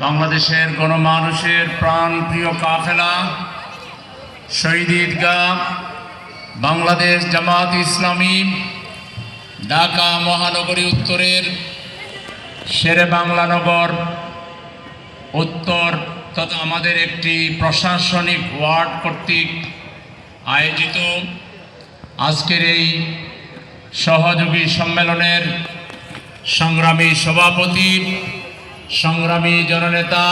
বাংলাদেশের গণমানুষের প্রাণপ্রিয় কাফেলা শহীদ ঈদগাহ বাংলাদেশ জামাত ইসলামী, ঢাকা মহানগরী উত্তরের শেরে বাংলানগর উত্তর তথা আমাদের একটি প্রশাসনিক ওয়ার্ড কর্তৃক আয়োজিত আজকের এই সহযোগী সম্মেলনের সংগ্রামী সভাপতি, সংগ্রামী জননেতা,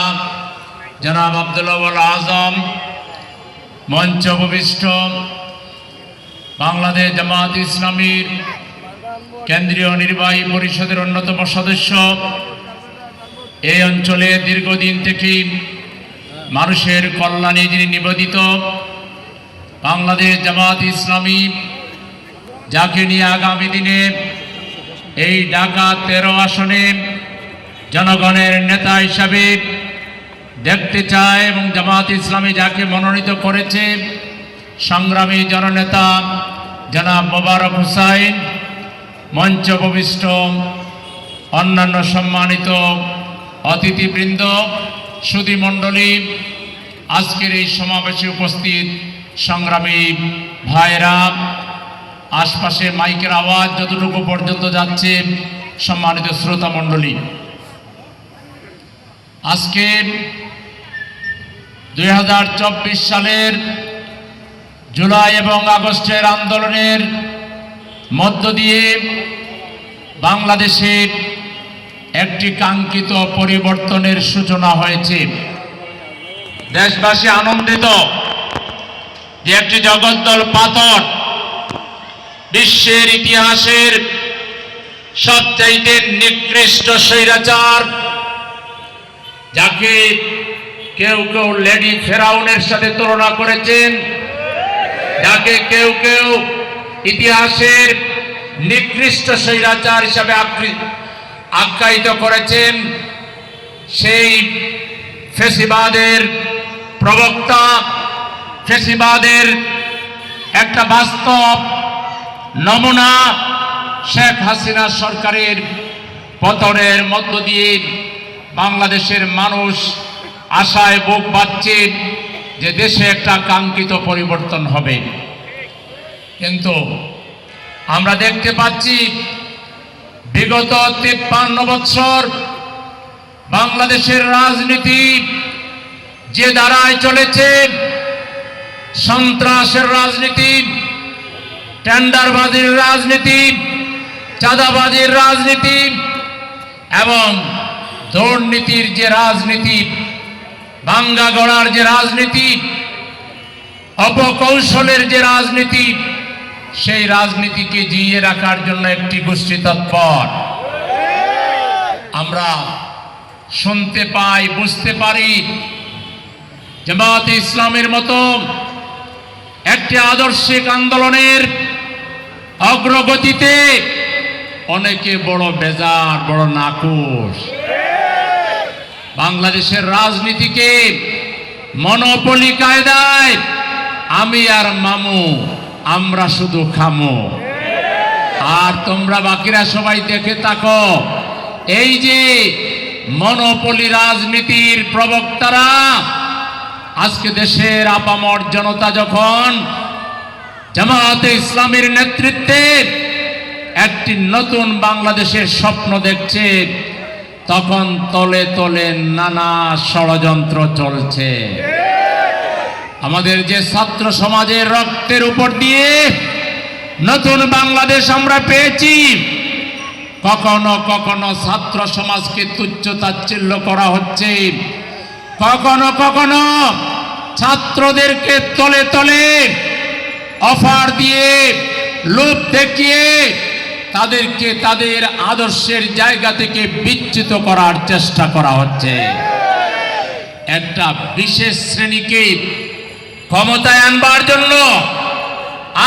জনাব আবদুল্লাহ আজম, মঞ্চ উপবিষ্ট, বাংলাদেশ জামাত ইসলামীর কেন্দ্রীয় নির্বাহী পরিষদের অন্যতম সদস্য। এই অঞ্চলে দীর্ঘদিন থেকেই মানুষের কল্যাণে যিনি নিবেদিত, বাংলাদেশ জামাত ইসলামী, যাকে নিয়ে আগামী দিনে এই ঢাকা তেরো আসনে জনগণের নেতা হিসাবে দেখতে চায় এবং জামাত ইসলামী যাকে মনোনীত করেছে, সংগ্রামী জননেতা জনাব মোবারক হুসাইন, মঞ্চ উপবিষ্ট অন্যান্য সম্মানিত অতিথিবৃন্দ সুধী মণ্ডলী, আজকের এই সমাবেশে উপস্থিত সংগ্রামী ভাইরা আশপাশে মাইকের আওয়াজ যতটুকু পর্যন্ত যাচ্ছে, সম্মানিত শ্রোতা মণ্ডলী। আজকে দুই হাজার চব্বিশ সালের জুলাই এবং আগস্টের আন্দোলনের মধ্য দিয়ে বাংলাদেশের একটি কাঙ্ক্ষিত পরিবর্তনের সূচনা হয়েছে। দেশবাসী আনন্দিত যে একটি জগদ্দল পাথর বিশ্বের ইতিহাসের সবচাইতে নিকৃষ্ট স্বৈরাচার, যাকে কেউ কেউ লেডি ফেরাউনের সাথে তুলনা করেছেন, যাকে কেউ কেউ ইতিহাসের নিকৃষ্ট স্বৈরাচার হিসাবে আখ্যায়িত করেছেন, সেই ফেসিবাদের প্রবক্তা, ফেসিবাদের একটা বাস্তব নমুনা শেখ হাসিনা সরকারের পতনের মধ্য দিয়ে বাংলাদেশের মানুষ আশায় বুক পাচ্ছে যে দেশে একটা কাঙ্ক্ষিত পরিবর্তন হবে। কিন্তু আমরা দেখতে পাচ্ছি বিগত তিপ্পান্ন বৎসর বাংলাদেশের রাজনীতি যে দ্বারায় চলেছে, সন্ত্রাসের রাজনীতি টেন্ডারবাজির রাজনীতি, চাঁদাবাজির রাজনীতি এবং দুর্নীতির যে রাজনীতি, ভাঙ্গা গড়ার যে রাজনীতি, অপকৌশলের যে রাজনীতি, সেই রাজনীতিকে জিয়ে রাখার জন্য একটি গোষ্ঠী তৎপর। আমরা শুনতে পাই, বুঝতে পারি জামাত ইসলামের মতো একটি আদর্শিক আন্দোলনের অগ্রগতিতে অনেকে বড় বেজার, বড় নাকুশ বাংলাদেশের রাজনীতিকে মনোপলি কায়দায় আমি আর মামু, আমরা শুধু খামো। আর তোমরা বাকিরা সবাই দেখে থাকো, এই যে মনোপলি রাজনীতির প্রবক্তারা, আজকে দেশের আপামর জনতা যখন জামাতে ইসলামের নেতৃত্বে একটি নতুন বাংলাদেশের স্বপ্ন দেখছে। তখন তলে তলে নানা ষড়যন্ত্র চলছে। আমাদের যে ছাত্র সমাজের রক্তের উপর দিয়ে নতুন বাংলাদেশ আমরা পেয়েছি। কখনো কখনো ছাত্র সমাজকে তুচ্ছ তাচ্ছিল্য করা হচ্ছে। কখনো কখনো ছাত্রদেরকে তলে তলে অফার দিয়ে লোভ দেখিয়ে তাদেরকে তাদের আদর্শের জায়গা থেকে বিচ্যুত করার চেষ্টা করা হচ্ছে। একটা বিশেষ শ্রেণীকে ক্ষমতায় আনবার জন্য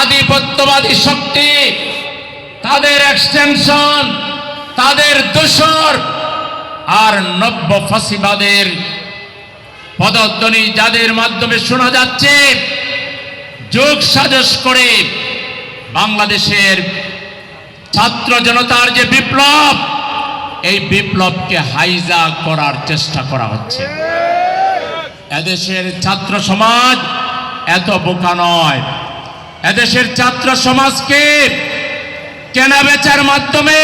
আধিপত্যবাদী শক্তি, তাদের এক্সটেনশন তাদের দোষর আর নব্য ফাঁসিবাদের পদধ্বনি যাদের মাধ্যমে শোনা যাচ্ছে যোগ সাজস করে বাংলাদেশের ছাত্র জনতার যে বিপ্লব, এই বিপ্লবকে হাইজা করার চেষ্টা করা হচ্ছে। এদেশের ছাত্র সমাজ এত বোকা নয়। এদেশের ছাত্র সমাজকে কেনা বেচার মাধ্যমে